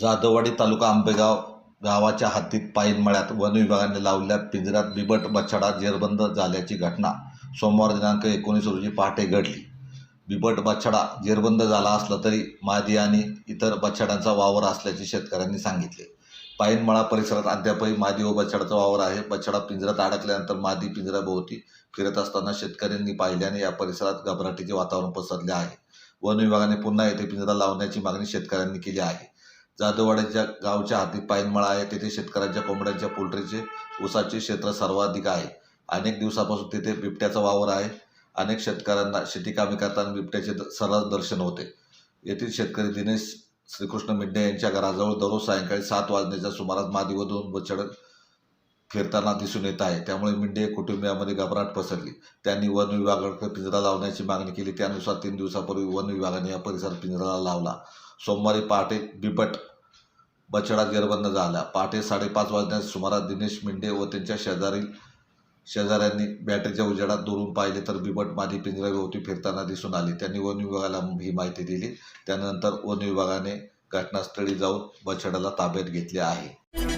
जाधववाडी तालुका आंबेगाव गावाच्या हद्दीत पायनमळ्यात वन विभागाने लावलेल्या पिंजऱ्यात बिबट बछडा जेरबंद झाल्याची घटना. सोमवार दिनांक एकोणीस रोजी पहाटे घडली. बिबट बछडा जेरबंद झाला असला तरी मादी आणि इतर बछड्यांचा वावर असल्याचे शेतकऱ्यांनी सांगितले. पायनमळा परिसरात अद्यापही मादी व बछडाचा वावर आहे. बछडा पिंजऱ्यात अडकल्यानंतर मादी पिंजऱ्याभोवती फिरत असताना शेतकऱ्यांनी पाहिल्याने या परिसरात घबराटीचे वातावरण पसरले आहे. वन विभागाने पुन्हा येथे पिंजरा लावण्याची मागणी शेतकऱ्यांनी केली आहे. जाधववाड्याच्या गावच्या हाती पायनमळा आहे. तेथे शेतकऱ्यांच्या कोंबड्यांच्या पोल्ट्रीचे ऊसाचे क्षेत्र सर्वाधिक आहे. अनेक दिवसापासून तिथे बिबट्याचा वावर आहे. अनेक शेतकऱ्यांना शेतीकामे करताना बिबट्याचे द- सर्रास दर्शन होते. येथील शेतकरी दिनेश श्रीकृष्ण मिड्डे यांच्या घराजवळ दररोज सायंकाळी सात वाजण्याच्या सुमारास मादी व दोन बछड फिरताना दिसून येत आहे. त्यामुळे मिंडे कुटुंबियामध्ये घबराट पसरली. त्यांनी वन विभागाकडे पिंजरा लावण्याची मागणी केली. त्यानुसार तीन दिवसापूर्वी वन विभागाने या परिसरात पिंजरा लावला. सोमवारी पहाटे बिबट बछडा जेरबंद झाला. पहाटे साडेपाच वाजण्याच्या सुमारास दिनेश मिंडे व त्यांच्या शेजारील शेजाऱ्यांनी बॅटरीच्या उजेडात दुरून पाहिले तर बिबट मादी पिंजऱ्याभोवती फिरताना दिसून आली. त्यांनी वन विभागाला ही माहिती दिली. त्यानंतर वन विभागाने घटनास्थळी जाऊन बछड्याला ताब्यात घेतले आहे.